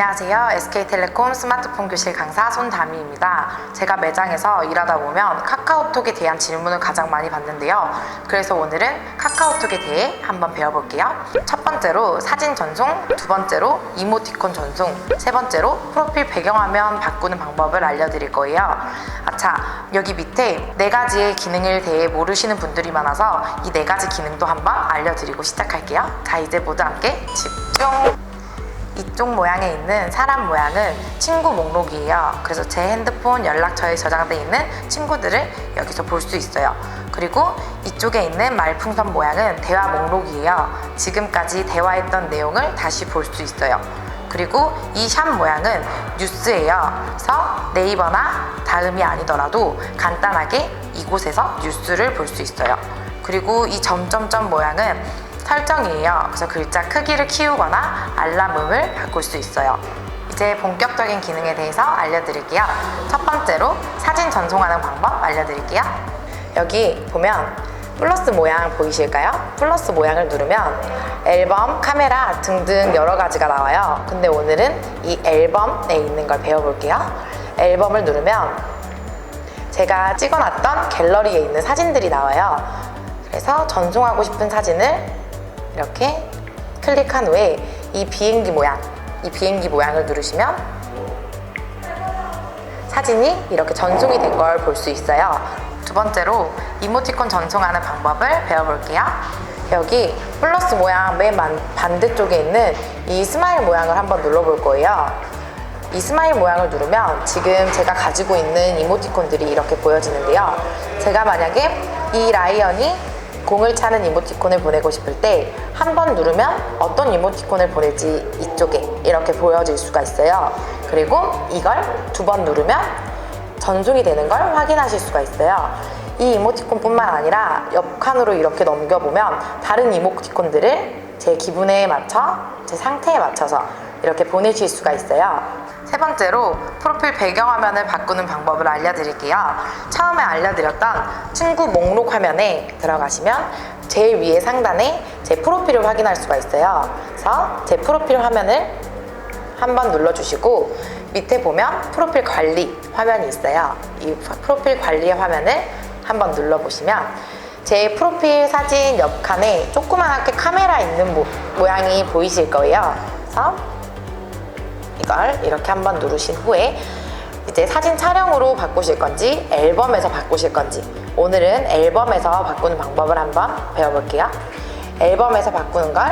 안녕하세요. SK텔레콤 스마트폰 교실 강사 손다미입니다. 제가 매장에서 일하다 보면 카카오톡에 대한 질문을 가장 많이 받는데요. 그래서 오늘은 카카오톡에 대해 한번 배워볼게요. 첫 번째로 사진 전송, 두 번째로 이모티콘 전송, 세 번째로 프로필 배경화면 바꾸는 방법을 알려드릴 거예요. 아차, 여기 밑에 네 가지의 기능에 대해 모르시는 분들이 많아서 이 네 가지 기능도 한번 알려드리고 시작할게요. 자, 이제 모두 함께 집중! 이쪽 모양에 있는 사람 모양은 친구 목록이에요. 그래서 제 핸드폰 연락처에 저장되어 있는 친구들을 여기서 볼 수 있어요. 그리고 이쪽에 있는 말풍선 모양은 대화 목록이에요. 지금까지 대화했던 내용을 다시 볼 수 있어요. 그리고 이 샵 모양은 뉴스예요. 그래서 네이버나 다음이 아니더라도 간단하게 이곳에서 뉴스를 볼 수 있어요. 그리고 이 점점점 모양은 설정이에요. 그래서 글자 크기를 키우거나 알람음을 바꿀 수 있어요. 이제 본격적인 기능에 대해서 알려드릴게요. 첫 번째로 사진 전송하는 방법 알려드릴게요. 여기 보면 플러스 모양 보이실까요? 플러스 모양을 누르면 앨범, 카메라 등등 여러 가지가 나와요. 근데 오늘은 이 앨범에 있는 걸 배워볼게요. 앨범을 누르면 제가 찍어놨던 갤러리에 있는 사진들이 나와요. 그래서 전송하고 싶은 사진을 이렇게 클릭한 후에 이 비행기 모양, 이 비행기 모양을 누르시면 사진이 이렇게 전송이 된 걸 볼 수 있어요. 두 번째로 이모티콘 전송하는 방법을 배워볼게요. 여기 플러스 모양 맨 만- 반대쪽에 있는 이 스마일 모양을 한번 눌러볼 거예요. 이 스마일 모양을 누르면 지금 제가 가지고 있는 이모티콘들이 이렇게 보여지는데요. 제가 만약에 이 라이언이 공을 차는 이모티콘을 보내고 싶을 때 한 번 누르면 어떤 이모티콘을 보낼지 이쪽에 이렇게 보여질 수가 있어요. 그리고 이걸 두 번 누르면 전송이 되는 걸 확인하실 수가 있어요. 이 이모티콘뿐만 아니라 옆 칸으로 이렇게 넘겨보면 다른 이모티콘들을 제 기분에 맞춰, 제 상태에 맞춰서 이렇게 보내실 수가 있어요. 세 번째로 프로필 배경화면을 바꾸는 방법을 알려드릴게요. 처음에 알려드렸던 친구 목록 화면에 들어가시면 제일 위에 상단에 제 프로필을 확인할 수가 있어요. 그래서 제 프로필 화면을 한번 눌러주시고 밑에 보면 프로필 관리 화면이 있어요. 이 프로필 관리 화면을 한번 눌러보시면 제 프로필 사진 옆 칸에 조그맣게 카메라 있는 모, 모양이 보이실 거예요. 그래서 이걸 이렇게 한번 누르신 후에 이제 사진 촬영으로 바꾸실 건지 앨범에서 바꾸실 건지 오늘은 앨범에서 바꾸는 방법을 한번 배워볼게요. 앨범에서 바꾸는 걸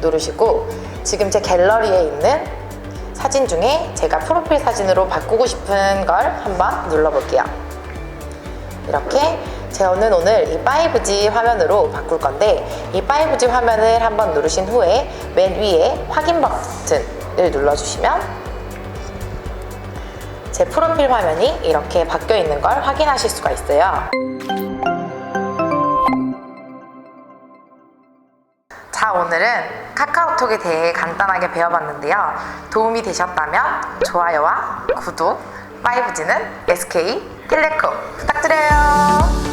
누르시고 지금 제 갤러리에 있는 사진 중에 제가 프로필 사진으로 바꾸고 싶은 걸 한번 눌러볼게요. 이렇게 저는 오늘 이 5G 화면으로 바꿀 건데 이 5G 화면을 한번 누르신 후에 맨 위에 확인 버튼 을 눌러주시면 제 프로필 화면이 이렇게 바뀌어 있는 걸 확인하실 수가 있어요. 자, 오늘은 카카오톡에 대해 간단하게 배워봤는데요. 도움이 되셨다면 좋아요와 구독, 5G는 SK 텔레콤 부탁드려요.